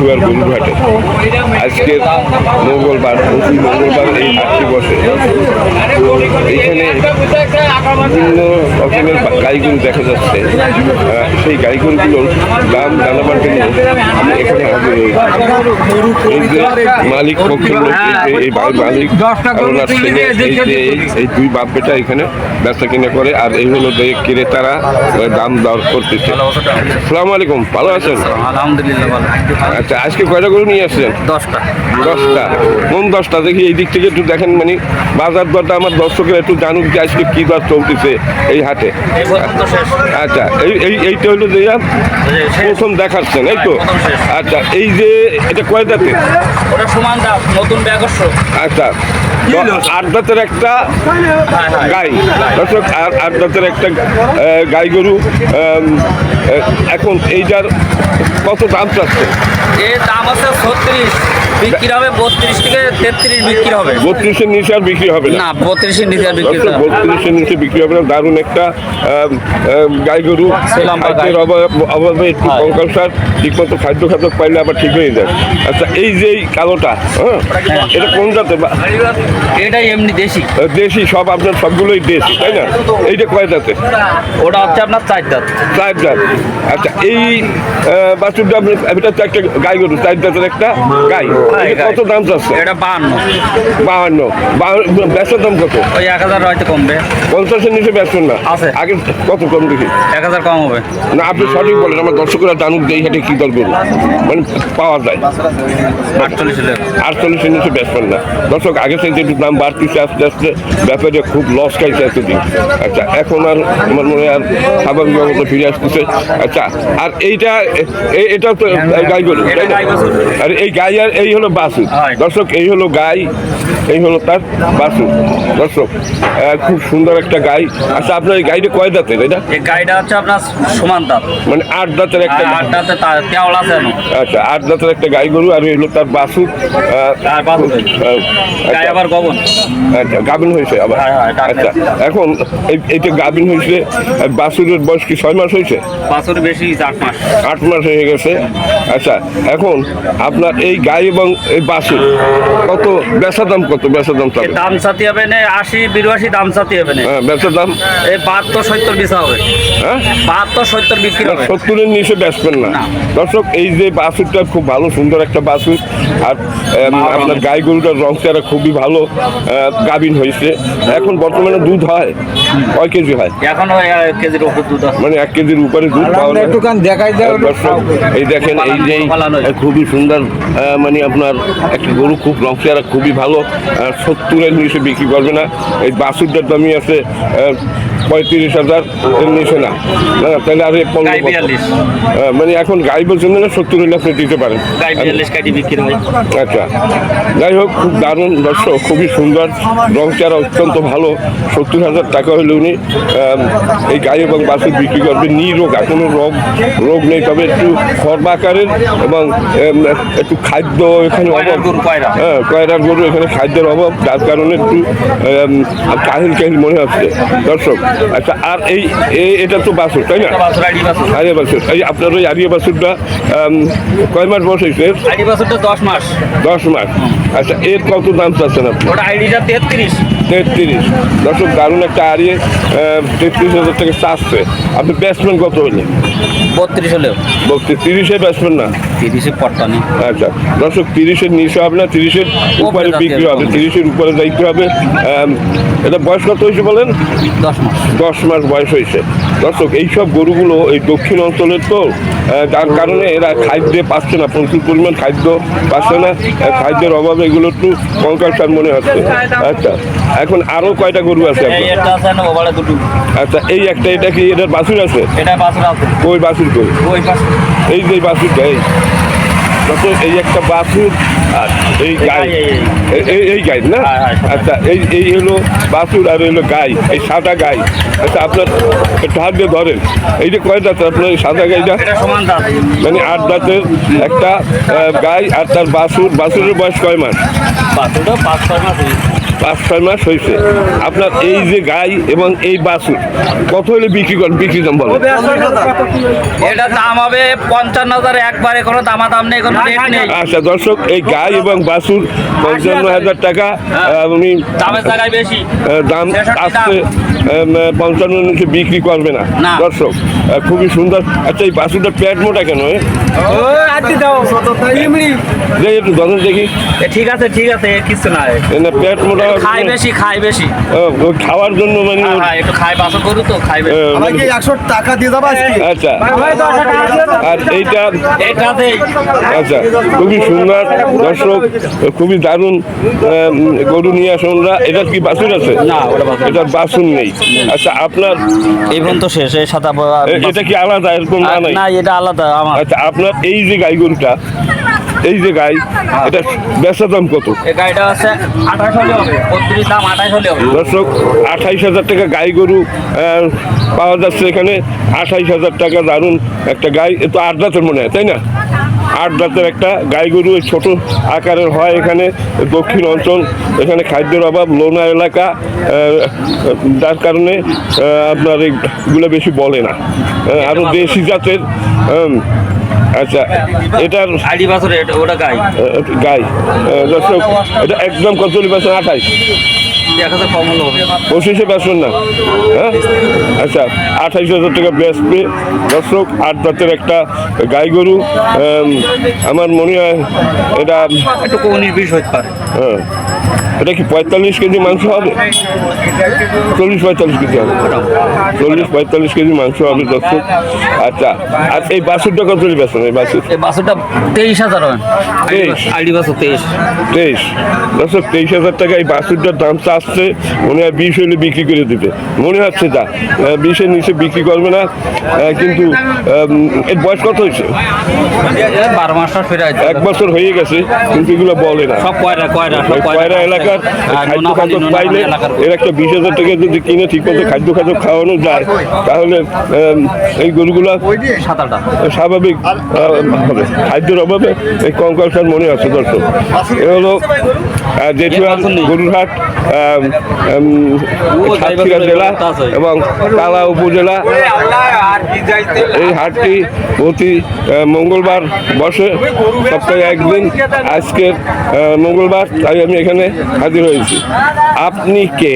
গরুর হাটে। আজকে মঙ্গলবার প্রতি মঙ্গলবার এই হাটটি বসে। এইখানে বিভিন্ন রকমের গাই গরু দেখা যাচ্ছে। সেই গাই গরুগুলোর দাম জানাবার জন্য আমি এখানে হাজির হয়েছি মালিক পক্ষের লোক এই মালিক ওনার ছেলে এই যে এই- এই দুই বাপ বেটা এখানে ব্যবসা কিনে করে আর এই হলো ক্রেতারা দাম দর করতেছে। সালাম আলাইকুম ভালো আছেন? আলহামদুলিল্লাহ ভালো। আচ্ছা আজকে কয়টা গরু নিয়ে আসছেন? দশটা। দশটা। কোন দশটা? দেখি এই দিক থেকে একটু দেখেন মানে বাজার দরটা আমার দর্শকের একটু জানুক যে আজকে কী দর চলতেছে এই হাটে। আচ্ছা এই এই এইটা হলো যে প্রথম দেখাচ্ছেন এই তো? আচ্ছা এই যে এটা কয়টাতে দাঁতে ওটা সমান দাম নতুন আচ্ছা আট একটা। গাই দর্শক আট একটা গাই গরু এখন এইটার কত দাম চাচ্ছে এর দাম আছে ছত্রিশ বিক্রি হবে বত্রিশ থেকে তেত্রিশ বিক্রি হবে। বত্রিশের নিচে আর বিক্রি হবে না? বত্রিশের নিচে আর বিক্রি হবে না। বত্রিশের নিচে বিক্রি হবে না দারুণ একটা গাই গরু। খাদ্যের অভাবে একটু হ্যাঁ। কঙ্কাল সার ঠিক খাদ্য খাদ্য পাইলে আবার ঠিক হয়ে যায়। আচ্ছা এই যে কালোটা হ্যাঁ এটা কোন জাতের বা- এটাই এমনি দেশি। দেশি সব আপনার সবগুলোই দেশি তাই না? এইটা কয় জাতের? ওটা হচ্ছে আপনার চার দাঁত চার জাত। আচ্ছা এই বাছুরটা আপনি এটা তো একটা গাই গরু চার জাতের একটা হ্যাঁ, এটা গাই। কত দাম চাচ্ছে এটা বাহান্ন। বাহান্ন। বেচার দাম কত? ওই এক হাজার হয়তো কমবে। পঞ্চাশের নিচে বেচবেন না। আছে। আগে কত কম দেখি? এক হাজার কম হবে। না আপনি সঠিক বলেন আমার দর্শকরা জানুক যে হাটে কী দর করুন মানে পাওয়া যায়। আটচল্লিশের নিচে বেচবেন না। দর্শক আগে থেকে একটু দাম বাড়তেছে আস্তে আস্তে ব্যাপারে খুব লস খাইছে এতদিন। আচ্ছা এখন আর আমার মনে হয় আর স্বাভাবিক অবস্থা ফিরে আসতেছে। আচ্ছা আর এইটা এ- এটা তো গাই গরু তাই না? আর এই গাই আর এই হলো বাসু। দর্শক এই হলো গাই এই হলো তার বাসু। দর্শক খুব সুন্দর একটা গাই। আচ্ছা আপনার এই গাইটা কয় দাঁতের এটা? এই গাড়িটা হচ্ছে আপনার সমান দাঁত। মানে আট দাঁতের একটা আর আটটাতে তা- আছে আচ্ছা আট দাঁতের একটা গাই গরু আর এই হলো তার বাসু। আহ, গায়ে আচ্ছা। আবার গবন আচ্ছা গাভিন হয়েছে আবার। আচ্ছা এখন এই- এইটা গাভিন হয়েছে আর বাছুরের বয়স কি ছয় মাস হয়েছে? বাছুর বেশি আট মাস। আট মাস হয়ে গেছে। আচ্ছা এখন আপনার এই গাই এবং এই বাছুর কত বেচা দাম কত বেচা দাম চাবে দাম চাতি হবে না আশি বিরাশি দাম চাতি হবে না। হ্যাঁ বেচা দাম? এই বাহাত্তর সত্তর বিছা হবে। হ্যাঁ? বাহাত্তর সত্তর বিক্রি হবে। সত্তরের নিচে বেচবেন না। না। দর্শক এই যে বাছুরটা খুব ভালো সুন্দর একটা বাছুর আর আপনার গাই গরুটার রং চেহারা খুবই ভালো গাভিন হয়েছে। এখন বর্তমানে দুধ হয় কয় কেজি হয়? এখন এক কেজির ওপর দুধ মানে এক কেজির উপরে দুধ পাওয়া দেখাই এই দেখেন এই যে খুবই সুন্দর মানে আপনার একটা গরু খুব রং চেহারা, খুবই ভালো। সত্তরের নিচে বিক্রি করবে না। এই বাছুরটার দামি আছে পঁয়ত্রিশ হাজার এর নিচে না। না, তাহলে আর। আহ, মানে এখন গাই বলছেন না সত্তর হলে আপনি দিতে পারেন। হয়। আচ্ছা। যাই হোক খুব দারুণ দর্শক খুবই সুন্দর। রং চেহারা অত্যন্ত ভালো। সত্তর হাজার টাকা হলে উনি এই গাই এবং বাছুর বিক্রি করবেন। নিরোগ কোনো রোগ রোগ নেই। তবে একটু খর্বা আকারের এবং একটু খাদ্য এখানে অভাব। হ্যাঁ কয়রার গরু এখানে খাদ্যের অভাব। যার কারণে একটু কাহিল কাহিল মনে হচ্ছে। দর্শক আচ্ছা আর এই এটা তো বাসুর তাই না? আরিয়া বাসুর এই আপনার ওই আরিয়া বাসুরটা কয় মাস বয়স হয়েছে দশ মাস। দশ মাস। আচ্ছা এর কত দাম চাচ্ছেন আপনি? ওটা আইডিটা তেত্রিশ। তেত্রিশ। দর্শক দারুণ একটা আরিয়ে তেত্রিশ হাজার টাকা চাচ্ছে। আপনি ব্যাটসম্যান কত হইলে বত্রিশ হলেও। বত্রিশ তিরিশে ব্যাটসম্যান না? তিরিশে পট্টা নেই আচ্ছা দর্শক তিরিশের নিচে হবে না তিরিশের উপরে বিক্রি হবে হবে। তিরিশের উপরে দায়িত্ব হবে। এটা বয়স কত হয়েছে বলেন? দশ মাস। দশ মাস বয়স হয়েছে। দর্শক এইসব গরুগুলো এই দক্ষিণ অঞ্চলের তো যার কারণে এরা খাদ্যে পাচ্ছে না প্রচুর পরিমাণ খাদ্য পাচ্ছে না খাদ্যের অভাবে এগুলো একটু কঙ্কাল সার মনে হচ্ছে। আচ্ছা এখন আরও কয়টা গরু আছে আচ্ছা এই একটা এটা কি এটার বাসুর আছে? বাছুর কই এই যে বাছুরটা এই। দর্শক, এই একটা বাছুর আর এই গাই। এই, এই, গাই না? হ্যাঁ, হ্যাঁ, আচ্ছা এই এই হলো বাছুর আর হলো গাই এই সাদা গাই। আচ্ছা আপনার একটু হাত দিয়ে ধরেন এই যে কয় দাঁত আপনার এই সাদা গাইটা? মানে আট দাঁতের একটা গাই আর তার বাছুর বাছুরের বয়স কয় মাস? বাছুরটা পাঁচ ছয় মাস। পাঁচ ছয় মাস হয়েছে আপনার এই যে গাই এবং এই বাছুর কত হলে বিক্রি করেন? বিক্রি দাম বলেন। এটা দাম হবে পঞ্চান্ন হাজার একবারে কোনো দামা দাম নেই কোনো রেট নেই। আচ্ছা দর্শক এই গাই এবং বাছুর পঞ্চান্ন হাজার টাকা আহ, উনি দামের জায়গায় বেশি। দাম আসছে পঞ্চান্ন নিচে বিক্রি করবে না। দর্শক খুবই সুন্দর। আচ্ছা এই বাছুরটা পেট মোটা কেন যে একটু ধরেন দেখি। ঠিক আছে ঠিক আছে কিছু না পেট মোটা খাই বেশি খাই বেশি। খাওয়ার জন্য মানে হ্যাঁ, হ্যাঁ, একটু খাই বাসন করু তো খাই বেশি। আমাকে একশো টাকা দিয়ে আচ্ছা। আর এইটা আচ্ছা খুবই সুন্দর। দর্শক খুবই দারুণ গরু নিয়ে আসুন এটার কি বাছুর আছে? না। এটার বাছুর নেই। আচ্ছা আপনার এই পর্যন্ত শেষ এই সাদা এটা কি আলাদা? এরকম নাই? না এটা আলাদা আমার। আচ্ছা আপনার এই যে গাই গরুটা এই যে গাই এটা বেচা দাম কত? দর্শক আঠাইশ হাজার টাকা গাই গরু পাওয়া যাচ্ছে এখানে। আঠাইশ হাজার টাকা দারুণ একটা গাই এ তো আট দাঁতের মনে হয় তাই না? আট দাঁতের একটা গাই গরু এই ছোট আকারের হয় এখানে দক্ষিণ অঞ্চল। এখানে খাদ্যের অভাব লোনা এলাকা যার কারণে আপনার এইগুলো বেশি বলে না। আরও দেশি জাতের আচ্ছা এটার ওটা গাই। দর্শক এটা একদম কত আঠাইশ। পঁচিশে না। হ্যাঁ? আচ্ছা আঠাইশ হাজার টাকা দর্শক আট দাঁতের একটা গাই গরু। আমার মনে হয় এটা একটু হতে পারে। হ্যাঁ। এটা কি পঁয়তাল্লিশ কেজি মাংস হবে? চল্লিশ পঁয়তাল্লিশ কেজি হবে। চল্লিশ পঁয়তাল্লিশ কেজি মাংস হবে দর্শক। আচ্ছা আর এই বাছুরটা কত বেচবেন এই বাছুর এই বাসুরটা তেইশ হাজার হবে। তেইশ? আইডি বাসুর তেইশ। তেইশ? দর্শক তেইশ হাজার টাকা এই বাছুরটার দাম চাচ্ছে মনে হয় বিশ হলে বিক্রি করে দিবে। মনে হচ্ছে তা বিশের নিচে বিক্রি করবে না। কিন্তু এর বয়স কত হয়েছে? বারো এক বছর হয়ে গেছে কিন্তু এগুলো বলে না। সব কয়রা কয়রা কয়রা এলাকার আর খাদ্য নোনাখালী, খাদ্য পাইলে এর একটা বিশ হাজার টাকা যদি কিনে ঠিক মতো খাদ্য খাদ্য খাওয়ানো যায় তাহলে এই গরুগুলা স্বাভাবিক হবে। খাদ্যের অভাবে এই কঙ্কালসার মনে আছে দর্শক। এ হলো জেঠুয়ার গরুরহাট সাতক্ষীরা জেলা এবং তালা উপজেলা। এই হাটটি প্রতি মঙ্গলবার বসে সপ্তাহে একদিন। আজকের মঙ্গলবার তাই আমি এখানে হাজির হয়েছি। আপনি কে?